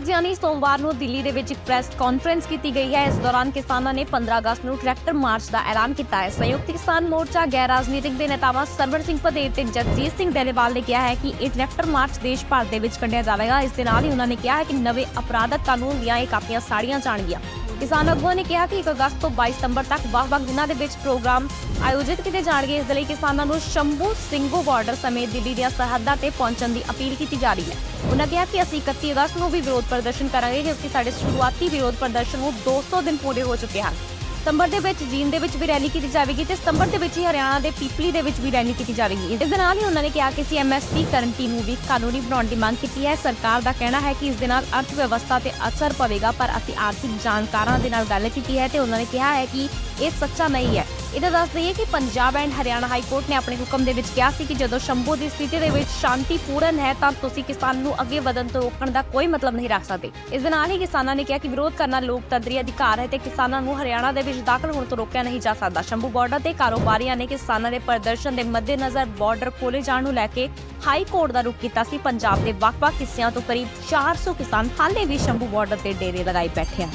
ਅੱਜ ਯਾਨੀ ਸੋਮਵਾਰ ਨੂੰ ਦਿੱਲੀ ਦੇ ਵਿੱਚ ਇੱਕ ਪ੍ਰੈਸ ਕਾਨਫਰੰਸ ਕੀਤੀ ਗਈ ਹੈ। ਇਸ ਦੌਰਾਨ ਕਿਸਾਨਾਂ ਨੇ 15 ਅਗਸਤ ਨੂੰ ਟਰੈਕਟਰ ਮਾਰਚ ਦਾ ਐਲਾਨ ਕੀਤਾ ਹੈ। ਸੰਯੁਕਤ ਕਿਸਾਨ ਮੋਰਚਾ, ਗੈਰ ਰਾਜਨੀਤਿਕ ਦੇ ਨੇਤਾਵਾਂ ਸਰਵਰ ਸਿੰਘ ਪਟੇਲ ਤੇ ਜਗਜੀਤ ਸਿੰਘ ਡੇਰੇਵਾਲ ਨੇ ਕਿਹਾ ਹੈ ਕਿ ਇਹ ਟਰੈਕਟਰ ਮਾਰਚ ਦੇਸ਼ ਭਰ ਦੇ ਵਿੱਚ ਕੱਢਿਆ ਜਾਵੇਗਾ। ਇਸ ਦੇ ਨਾਲ ਹੀ ਉਹਨਾਂ ਨੇ ਕਿਹਾ ਹੈ ਕਿ ਨਵੇਂ ਅਪਰਾਧਕ ਕਾਨੂੰਨ ਦੀਆਂ ਇਹ ਕਾਪੀਆਂ ਸਾੜੀਆਂ ਜਾਣਗੀਆਂ। ਕਿਸਾਨ ਆਗੂਆਂ ਨੇ ਕਿਹਾ ਕਿ 1 ਅਗਸਤ ਤੋਂ 22 ਸਤੰਬਰ ਤੱਕ ਵੱਖ-ਵੱਖ ਦਿਨਾਂ ਦੇ ਵਿੱਚ ਪ੍ਰੋਗਰਾਮ ਆਯੋਜਿਤ ਕੀਤੇ ਜਾਣਗੇ। ਇਸ ਦੇ ਲਈ ਕਿਸਾਨਾਂ ਨੂੰ ਸ਼ੰਭੂ ਸਿੰਘੂ ਬਾਰਡਰ ਸਮੇਤ ਦਿੱਲੀ ਦੀਆਂ ਸਰਹੱਦਾਂ ਤੇ ਪਹੁੰਚਣ ਦੀ ਅਪੀਲ ਕੀਤੀ ਜਾ ਰਹੀ ਹੈ। ਉਹਨਾਂ ਕਿਹਾ ਕਿ ਅਸੀਂ 31 ਅਗਸਤ ਨੂੰ ਵੀ ਵਿਰੋਧ ਪ੍ਰਦਰਸ਼ਨ ਕਰਾਂਗੇ, ਕਿਉਂਕਿ ਸਾਡੇ ਸ਼ੁਰੂਆਤੀ ਵਿਰੋਧ ਪ੍ਰਦਰਸ਼ਨ ਨੂੰ 200 ਦਿਨ ਪੂਰੇ ਹੋ ਚੁੱਕੇ ਹਨ। ਸਤੰਬਰ ਦੇ ਵਿੱਚ ਜੀਨ ਦੇ ਵਿੱਚ ਵੀ ਰੈਲੀ ਕੀਤੀ ਜਾਵੇਗੀ ਤੇ ਸਤੰਬਰ ਦੇ ਵਿੱਚ ਹੀ ਹਰਿਆਣਾ ਦੇ ਪੀਪਲੀ ਦੇ ਵਿੱਚ ਵੀ ਰੈਲੀ ਕੀਤੀ ਜਾਵੇਗੀ। ਇਸ ਦੇ ਨਾਲ ਹੀ ਉਹਨਾਂ ਨੇ ਕਿਹਾ ਕਿ ਅਸੀਂ ਐਮਐਸਪੀ ਕਰੰਟੀ ਨੂੰ ਵੀ ਕਾਨੂੰਨੀ ਬਣਾਉਣ ਦੀ ਮੰਗ ਕੀਤੀ ਹੈ। ਸਰਕਾਰ ਦਾ ਕਹਿਣਾ ਹੈ ਕਿ ਇਸ ਦੇ ਨਾਲ ਅਰਥ ਵਿਵਸਥਾ ਤੇ ਅਸਰ ਪਵੇਗਾ, ਪਰ ਅਸੀਂ ਆਰਥਿਕ ਜਾਣਕਾਰਾਂ ਦੇ ਨਾਲ ਗੱਲ ਕੀਤੀ ਹੈ ਤੇ ਉਹਨਾਂ ਨੇ ਕਿਹਾ ਹੈ ਕਿ ਇਹ ਸੱਚਾ ਨਹੀਂ ਹੈ। ਇਹਦਾ ਦੱਸ ਦਈਏ ਕਿ Punjab and Haryana high court ਨੇ ਆਪਣੇ ਹੁਕਮ ਦੇ ਵਿੱਚ ਕਿਹਾ ਸੀ ਕਿ ਜਦੋਂ ਸ਼ੰਭੂ ਦੀ ਸਥਿਤੀ ਦੇ ਵਿੱਚ ਸ਼ਾਂਤੀਪੂਰਨ ਹੈ ਤਾਂ ਤੁਸੀਂ ਕਿਸਾਨ ਨੂੰ ਅੱਗੇ ਵਧਣ ਤੋਂ ਰੋਕਣ ਦਾ ਕੋਈ ਮਤਲਬ ਨਹੀਂ ਰੱਖ ਸਕਦੇ। ਇਸ ਦੇ ਨਾਲ ਹੀ ਕਿਸਾਨਾਂ ਨੇ ਕਿਹਾ ਕਿ ਵਿਰੋਧ ਕਰਨਾ ਲੋਕਤੰਤਰੀ ਅਧਿਕਾਰ ਹੈ ਤੇ ਕਿਸਾਨਾਂ ਨੂੰ ਹਰਿਆਣਾ ਦੇ ਵਿੱਚ ਦਾਖਲ ਹੋਣ ਤੋਂ ਰੋਕਿਆ ਨਹੀਂ ਜਾ ਸਕਦਾ। ਸ਼ੰਭੂ ਬਾਰਡਰ ਤੇ ਕਾਰੋਬਾਰੀਆਂ ਨੇ ਕਿਸਾਨਾਂ ਦੇ ਪ੍ਰਦਰਸ਼ਨ ਦੇ ਮੱਦੇਨਜ਼ਰ ਬਾਰਡਰ ਖੋਲੇ ਜਾਣ ਨੂੰ ਲੈ ਕੇ ਹਾਈ ਕੋਰਟ ਦਾ ਰੁਖ ਕੀਤਾ ਸੀ। ਪੰਜਾਬ ਦੇ ਵੱਖ-ਵੱਖ ਹਿੱਸਿਆਂ ਤੋਂ ਕਰੀਬ 400 ਕਿਸਾਨ ਹਾਲੇ ਵੀ ਸ਼ੰਭੂ ਬਾਰਡਰ ਤੇ ਡੇਰੇ ਲਗਾਈ ਬੈਠੇ ਹਨ।